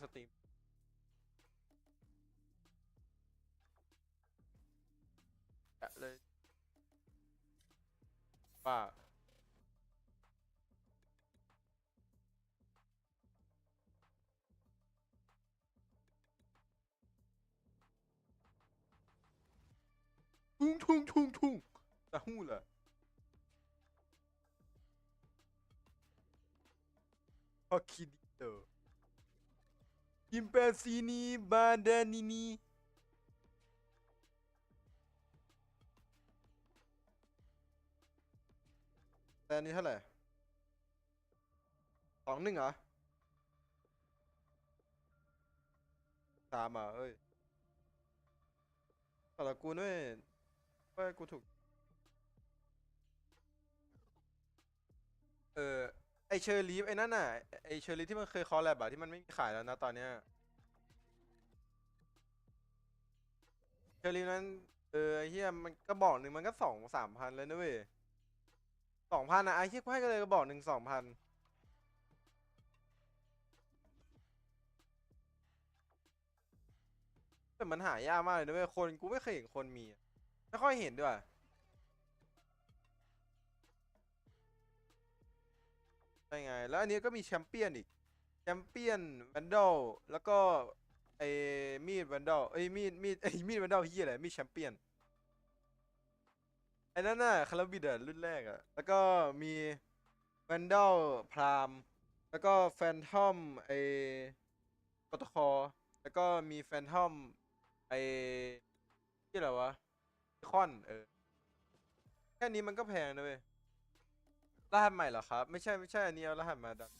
สตรีมแกะเลยป้าทุ่งทุ่งทุ่งทุ่งจะหู้เหรอฮอกคิดิโตอิ มเปซินีบาดานินีแต่อันนี้เท่าไหร่สองหนึ่งเหรอสามอะเอ้ยแต่ละกูด้วยว่ากูถูก เออ ไอเชอร์ลีฟไอ้นั่นน่ะไอเชอร์ลีฟที่มันเคยคอลแลบอะที่มันไม่มีขายแล้วนะตอนเนี้ยเชอร์ลีฟนั้นเออไอเฮียมันกระบอกหนึ่งมันก็สองสามพันเลยนะเว้ยสองพันอะไอเฮียกูให้ก็เลยกระบอกหนึ่งสองพันแต่มันหายากมากเลยนะเว้ยคนกูไม่เคยเห็นคนมี ไม่ค่อยเห็นด้วย ใช่ไง แล้วอันนี้ก็มีแชมเปี้ยนอีก แชมเปี้ยนแวนดอลแล้วก็ไอ้มีดแวนดอลไอ้มีดมีดไอ้มีดแวนดอลเฮียอะไรมีดแชมเปี้ยนไอ้นั่นน่ะคาราบิดอะรุ่นแรกอะแล้วก็มีแวนดอลพรามแล้วก็แฟนทอมไอ้ปตคอแล้วก็มีแฟนทอมไอ้ที่อะไรวะคอนเออแค่นี้มันก็แพงนะเว้ย รหัสใหม่เหรอครับ ไม่ใช่ไม่ใช่อันนี้เอารหัสมาดัน